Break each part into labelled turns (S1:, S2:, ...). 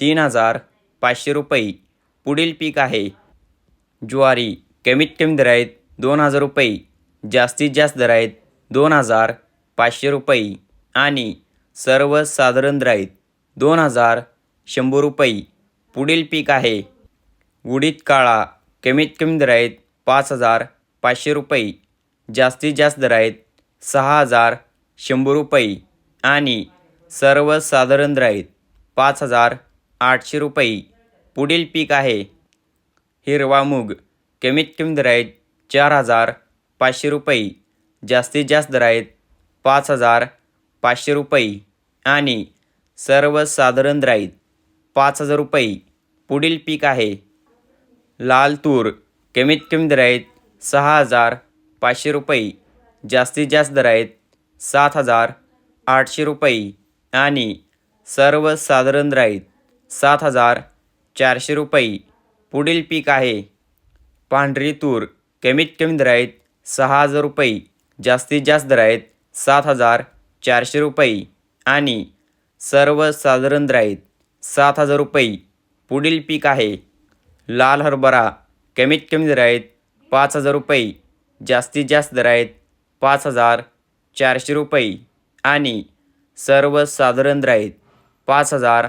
S1: तीन हजार पाचशे रुपये. पुढील पीक आहे. ज्वारी कमीत कमी दर आहेत दोन हजार रुपये. जास्तीत जास्त दर आहेत दोन हजार पाचशे रुपये. आणि सर्वसाधारण दर आहेत दोन हजार शंभर रुपये. पुढील पीक आहे. उडीद काळा कमीत कमी दर आहेत पाच हजार पाचशे रुपये. जास्तीत जास्त दर आहेत सहा हजार शंभर रुपये. आणि सर्वसाधारण दर आहेत पाच हजार आठशे रुपये. पुढील पीक आहे. हिरवा मूग. कमीत कमी दर आहेत चार हजार पाचशे रुपये. जास्तीत जास्त दर आहेत पाच हजार पाचशे रुपये. आणि सर्वसाधारण दर आहेत पाच हजार रुपये. पुढील पीक आहे. लाल तूर. कमीत कमी दर आहेत सहा हजार पाचशे रुपये. जास्तीत जास्त दर आहेत सात हजार आठशे रुपये. आणि सर्वसाधारण दर आहेत सात हजार चारशे रुपये. पुढील पीक आहे. पांढरी तूर कमीत कमी दर आहेत सहा हजार रुपये. जास्तीत जास्त दर आहेत सात हजार चारशे रुपये. आणि सर्वसाधारण दर आहेत सात हजार रुपये. पुढील पीक आहे. लाल हरभरा कमीत कमी दर आहेत पाच हजार रुपये. जास्तीत जास्त दर आहेत पाच हजार चारशे रुपये. आणि सर्वसाधारण दर आहेत पाच हजार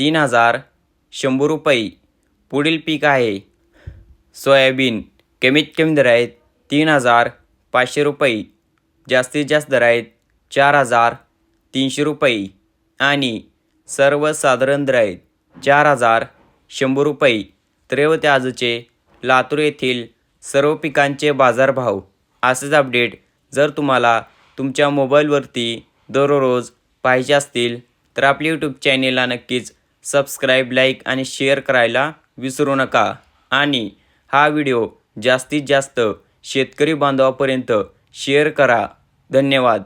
S1: तीन हजार शंभर रुपये. पुढील पीक आहे. सोयाबीन कमीत कमी दर आहेत तीन हजार पाचशे रुपये. जास्तीत जास्त दर आहेत चार हजार तीनशे रुपये. आणि सर्वसाधारण दर आहेत चार हजार शंभर रुपये. त्रेवते आजचे लातूर येथील सर्व पिकांचे बाजारभाव. असेच अपडेट जर तुम्हाला तुमच्या मोबाईलवरती दररोज पाहिजे असतील तर आपल्या यूट्यूब चॅनेलला नक्कीच सबस्क्राईब लाईक आणि शेअर करायला विसरू नका. आणि हा व्हिडिओ जास्तीत जास्त शेतकरी बांधवापर्यंत शेअर करा. धन्यवाद.